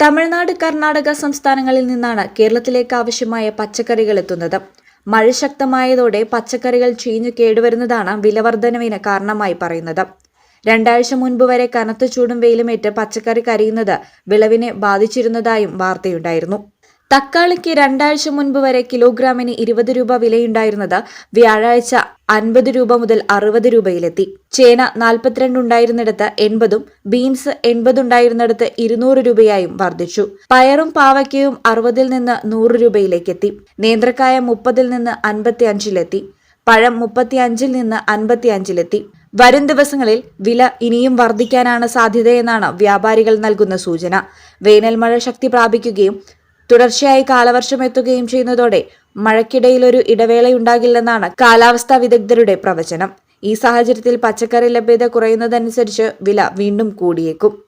തമിഴ്നാട് കർണാടക സംസ്ഥാനങ്ങളിൽ നിന്നാണ് കേരളത്തിലേക്ക് ആവശ്യമായ പച്ചക്കറികൾ എത്തുന്നത്. മഴ ശക്തമായതോടെ പച്ചക്കറികൾ ചീഞ്ഞു കേടുവരുന്നതാണ് വിലവർധനവിന് കാരണമായി പറയുന്നത്. രണ്ടാഴ്ച മുൻപ് വരെ കനത്ത ചൂടും വെയിലുമേറ്റ് പച്ചക്കറി കരിയുന്നത് വിളവിനെ ബാധിച്ചിരുന്നതായും വാർത്തയുണ്ടായിരുന്നു. തക്കാളിക്ക് രണ്ടാഴ്ച മുൻപ് വരെ കിലോഗ്രാമിന് ഇരുപത് രൂപ വിലയുണ്ടായിരുന്നത് വ്യാഴാഴ്ച അൻപത് രൂപ മുതൽ അറുപത് രൂപയിലെത്തി. ചേന നാൽപ്പത്തിരണ്ട് ഉണ്ടായിരുന്നിടത്ത് എൺപതും ബീൻസ് എൺപതുണ്ടായിരുന്നിടത്ത് ഇരുന്നൂറ് രൂപയായും വർദ്ധിച്ചു. പയറും പാവയ്ക്കയും അറുപതിൽ നിന്ന് നൂറ് രൂപയിലേക്കെത്തി. നേന്ത്രക്കായ മുപ്പതിൽ നിന്ന് അൻപത്തി അഞ്ചിലെത്തി പഴം മുപ്പത്തിയഞ്ചിൽ നിന്ന് അൻപത്തിയഞ്ചിലെത്തി. വരും ദിവസങ്ങളിൽ വില ഇനിയും വർദ്ധിക്കാനാണ് സാധ്യതയെന്നാണ് വ്യാപാരികൾ നൽകുന്ന സൂചന. വേനൽമഴ ശക്തി പ്രാപിക്കുകയും തുടർച്ചയായി കാലവർഷം എത്തുകയും ചെയ്യുന്നതോടെ മഴയ്ക്കിടയിൽ ഒരു ഇടവേളയുണ്ടാകില്ലെന്നാണ് കാലാവസ്ഥാ വിദഗ്ധരുടെ പ്രവചനം. ഈ സാഹചര്യത്തിൽ പച്ചക്കറി ലഭ്യത കുറയുന്നതനുസരിച്ച് വില വീണ്ടും കൂടിയേക്കും.